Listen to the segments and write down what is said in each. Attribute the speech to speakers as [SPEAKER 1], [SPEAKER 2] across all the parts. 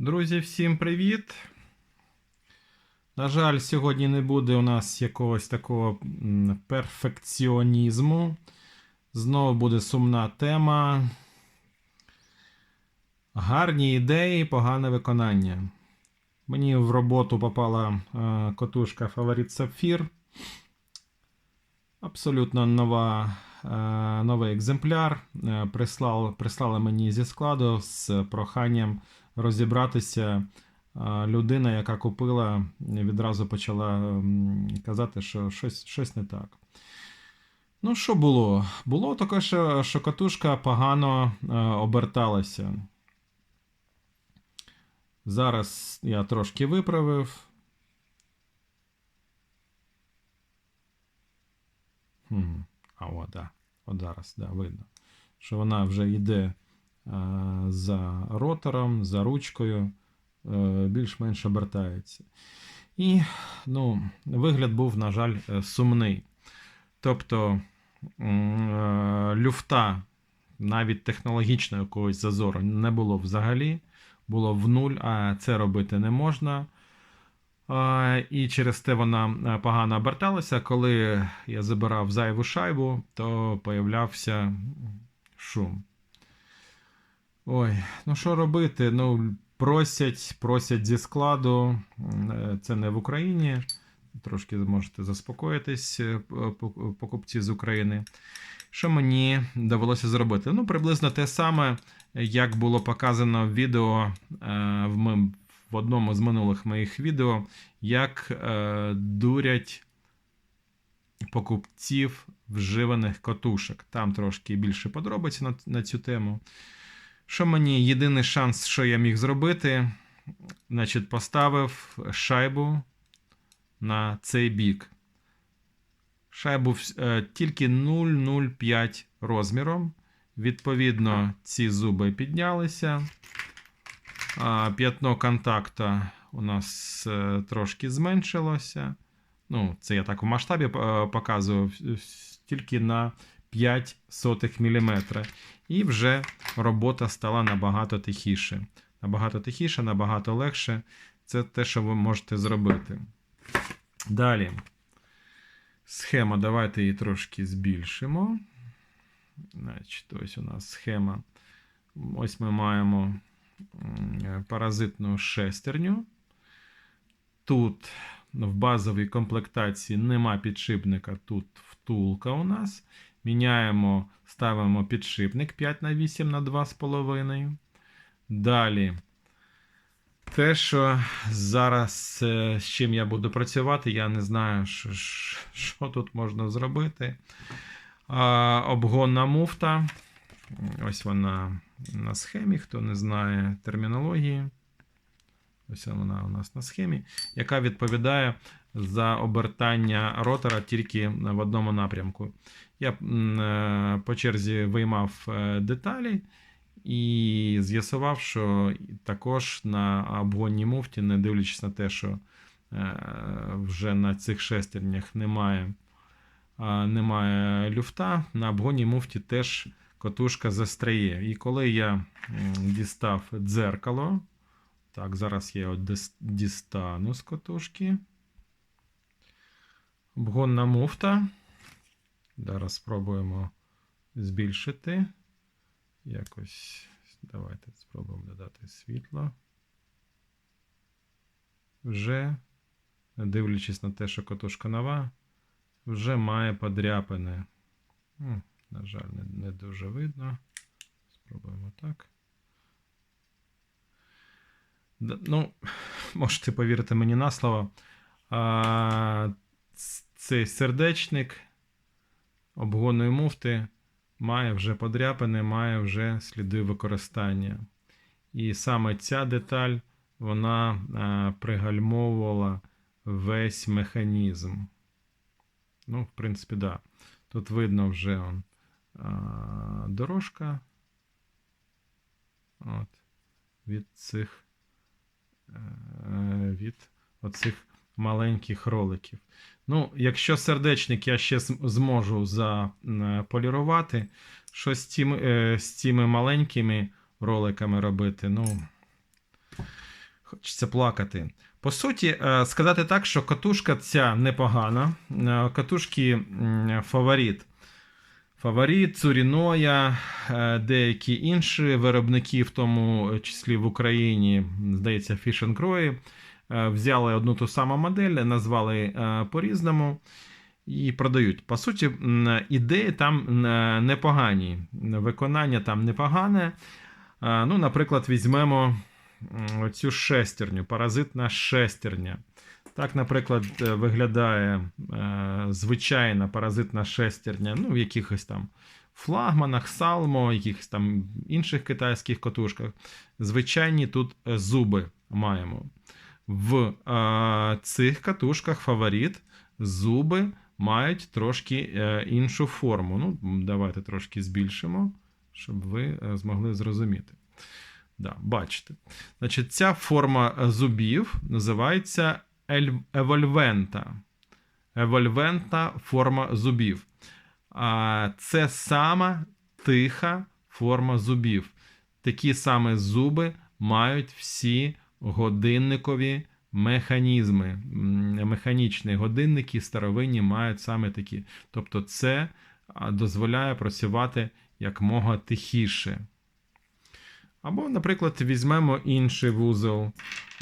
[SPEAKER 1] Друзі, всім привіт! На жаль, сьогодні не буде у нас якогось такого перфекціонізму. Знову буде сумна тема. Гарні ідеї, погане виконання. Мені в роботу попала е, котушка Фаворит Сапфір. Абсолютно нова, е, новий екземпляр. Е, прислав, прислали мені зі складу з проханням розібратися. Людина, яка купила, відразу почала казати, що щось, щось не так. Ну, що було? Було таке, що, катушка погано е, оберталася. Зараз я трошки виправив. Хм. А от, да. От зараз, да, видно. Що вона вже йде за ротором, за ручкою, е, більш-менш обертається. І ну, вигляд був, на жаль, е, сумний. Тобто е, люфта навіть технологічного якогось зазору не було взагалі, було в нуль, а це робити не можна. І через те вона е, погано оберталася. Коли я забирав зайву шайбу, то появлявся шум. Ой, ну що робити? Ну, просять, просять зі складу. Е, Це не в Україні. Трошки можете заспокоїтись, е, покупці з України. Що мені довелося зробити? Ну, приблизно те саме, як було показано в відео е, в, в одному з минулих моїх відео, як е, дурять покупців вживаних котушок. Там трошки більше подробиць на, на цю тему. Що мені єдиний шанс, що я міг зробити, значить, поставив шайбу на цей бік. Шайбу е, тільки 0,05 розміром. Відповідно, ці зуби піднялися. П'ятно контакта у нас е, трошки зменшилося. Ну, це я так в масштабі е, показував, тільки на 5 сотих. І вже робота стала набагато тихіше. Набагато тихіше, набагато легше. Це те, що ви можете зробити. Далі. Схема, давайте її трошки збільшимо. Значить, ось у нас схема. Ось ми маємо паразитну шестерню. Тут в базовій комплектації нема підшипника, тут втулка у нас. Міняємо, ставимо підшипник 5 на 8 на 2,5. Далі. Те, що зараз е, з чим я буду працювати, я не знаю, що, що тут можна зробити. А, обгонна муфта. Ось вона на схемі, хто не знає термінології. Ось вона у нас на схемі, яка відповідає за обертання ротора тільки в одному напрямку. Я е, по черзі виймав е, деталі і з'ясував, що також на обгонній муфті, не дивлячись на те, що е, вже на цих шестернях немає, немає люфта, на обгонній муфті теж котушка застряє. І коли я дістав дзеркало, так, зараз я його дістану з котушки. Обгонна муфта. Зараз спробуємо збільшити. Якось давайте спробуємо додати світло. Вже, дивлячись на те, що котушка нова, вже має подряпини. На жаль, не, не дуже видно. Спробуємо так. Ну, можете повірити мені на слово. А, цей сердечник обгонної муфти має вже подряпини, має вже сліди використання. І саме ця деталь вона а, пригальмовувала весь механізм. Ну, в принципі, да. Тут видно вже он, а, дорожка. От, від цих е, від оцих маленьких роликів. Ну, якщо сердечник я ще зможу заполірувати, що з, цими, е, з цими маленькими роликами робити, ну. Хочеться плакати. По суті, е, сказати так, що катушка ця непогана. Е, Катушки фаворит. Фаворит, Цуріноя, е, деякі інші виробники, в тому числі в Україні, здається, е, взяли одну ту саму модель, назвали е, по-різному і продають. По суті, ідеї там е, непогані, виконання там непогане. Е, Ну, наприклад, візьмемо м, оцю шестерню, паразитна шестерня. Так, наприклад, е, виглядає е, звичайна паразитна шестерня, ну, в якихось там флагманах, салмо, якихось там інших китайських котушках. Звичайні тут е, зуби маємо. В е, цих катушках фаворит зуби мають трошки е, іншу форму. Ну, давайте трошки збільшимо, щоб ви е, змогли зрозуміти. Да, бачите. Значить, ця форма е, зубів називається евольвента. Евольвента форма зубів. А це сама тиха форма зубів. Такі саме зуби мають всі годинникові механізми. Механічні годинники старовинні мають саме такі. Тобто, це дозволяє працювати якмога тихіше. Або, наприклад, візьмемо інший вузол.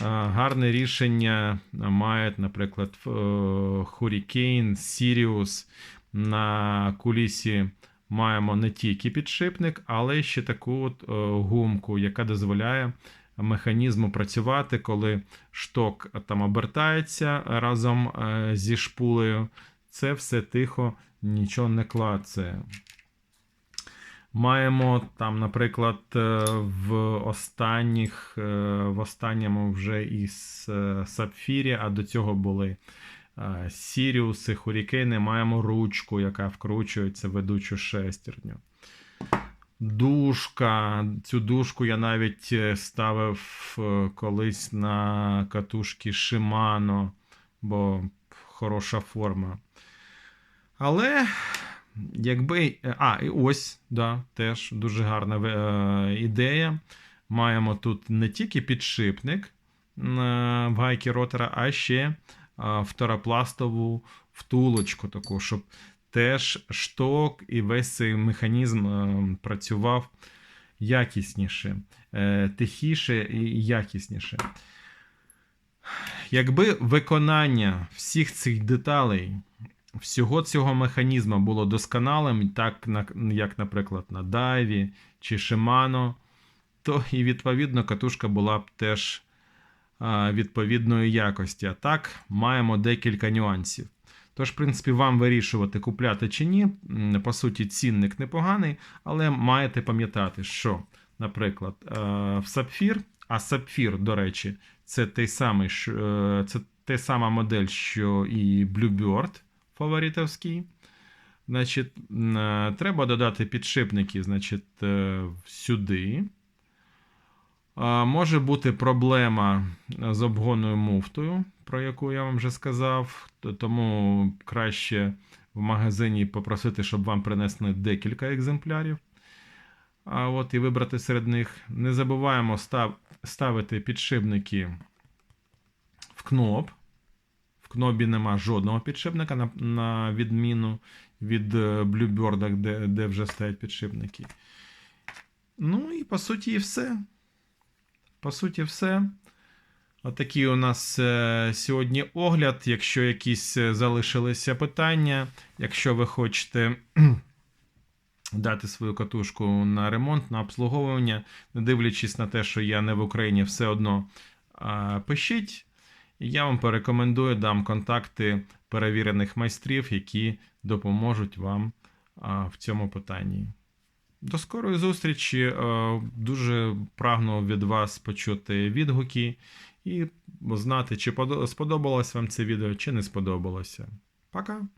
[SPEAKER 1] Гарне рішення мають, наприклад, е, Hurricane, Sirius. На кулісі маємо не тільки підшипник, але ще таку от е, гумку, яка дозволяє механізму працювати, коли шток там обертається разом е, зі шпулею. Це все тихо, нічого не клацає. Маємо там, наприклад, е, в останніх, е, в останньому вже із Сапфірі, а до цього були Сіріуси, Хурікени, маємо ручку, яка вкручується в ведучу шестерню. Дужка. Цю дужку я навіть е, ставив е, колись на катушки Shimano, бо хороша форма. Але якби. А, і ось, да, теж дуже гарна е, ідея. Маємо тут не тільки підшипник е, в гайки ротора, а ще е, второпластову втулочку, таку, щоб теж шток і весь цей механізм е, працював якісніше, е, тихіше і якісніше. Якби виконання всіх цих деталей, всього цього механізму було досконалим, так як, наприклад, на Дайві чи Shimano, то і відповідно катушка була б теж а, відповідної якості. А так, маємо декілька нюансів. Тож, в принципі, вам вирішувати, купляти чи ні. По суті, цінник непоганий, але маєте пам'ятати, що, наприклад, е, в Сапфір, а Сапфір, до речі, це той самий, е, це та сама модель, що і Bluebird фаворитовський. Значить, е, треба додати підшипники значить, сюди. Може бути проблема з обгонною муфтою, про яку я вам вже сказав. Тому краще в магазині попросити, щоб вам принесли декілька екземплярів. А от і вибрати серед них. Не забуваємо став, ставити підшипники в кноп. В кнобі нема жодного підшипника, на, на відміну від е, Bluebird, де, де вже стоять підшипники. Ну і по суті, і все. По суті, все. Отакий у нас е, сьогодні огляд. Якщо якісь е, залишилися питання, якщо ви хочете дати свою катушку на ремонт, на обслуговування, не дивлячись на те, що я не в Україні, все одно пишіть. Я вам порекомендую, дам контакти перевірених майстрів, які допоможуть вам в цьому питанні. До скорої зустрічі. Е, Дуже прагну від вас почути відгуки і знати, чи сподобалось вам це відео, чи не сподобалося. Пока!